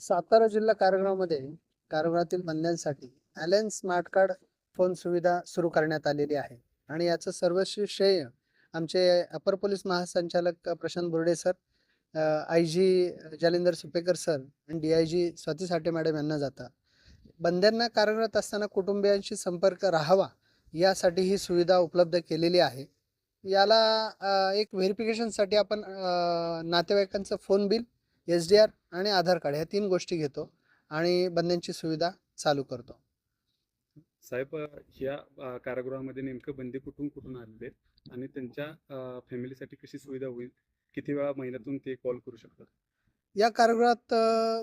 सातारा जिल्हा कारागृहामध्ये कारागृहातील बंद्यांसाठी ॲलेन स्मार्ट कार्ड फोन सुविधा सुरू करण्यात आलेली आहे. आणि याचं सर्वस्वी श्रेय आमचे अपर पोलीस महासंचालक Prashant Borde sir I G Jalindar Supekar sir आणि D I G Swati Sathe madam यांना जातात. बंद्यांना कार्यरत असताना कुटुंबियांशी संपर्क राहावा यासाठी ही सुविधा उपलब्ध केलेली आहे. याला एक व्हेरिफिकेशनसाठी आपण नातेवाईकांचं phone bill S D R आणि आधार कार्ड ह्या तीन गोष्टी घेतो आणि बंद्यांची सुविधा चालू करतो. साहेब या कारागृहामध्ये नेमकं बंदी कुठून कुठून आलेले आहेत आणि त्यांच्या फॅमिलीसाठी कशी सुविधा होईल? किती वेळा महिन्यातून ते कॉल करू शकतात? या कारागृहात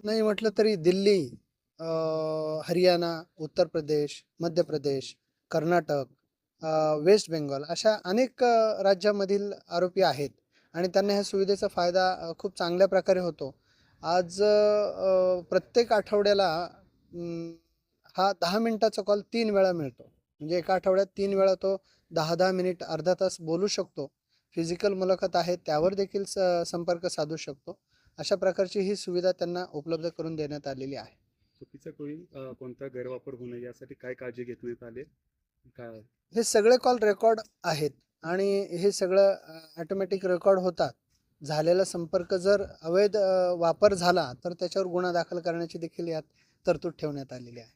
नाही म्हटलं तरी दिल्ली हरियाणा उत्तर प्रदेश मध्य प्रदेश कर्नाटक वेस्ट बेंगॉल अशा अनेक राज्यामधील आरोपी आहेत. आणि त्यांना ह्या सुविधेचा फायदा खूप चांगल्या प्रकारे होतो. आज प्रत्येक आठवड्याला हा दहा मिनिटाचा कॉल तीन वेळा मिळतो. म्हणजे एका आठवड्यात तीन वेळा तो दहा दहा मिनिट अर्धा तास बोलू शकतो. फिजिकल मुलाखत आहे त्यावर देखील स संपर्क साधू शकतो. अशा प्रकारची ही सुविधा त्यांना उपलब्ध करून देण्यात आलेली आहे. चुकीचा कोणी कोणता गैरवापर होऊ नये यासाठी काय काळजी घेण्यात आली काय? हे सगळे कॉल रेकॉर्ड आहेत. आणि हे सगळं ॲटोमॅटिक रेकॉर्ड होतात. झालेला संपर्क जर अवैध वापर झाला तर त्याच्यावर गुन्हा दाखल करण्याची देखील यात तरतूद ठेवण्यात आलेली आहे.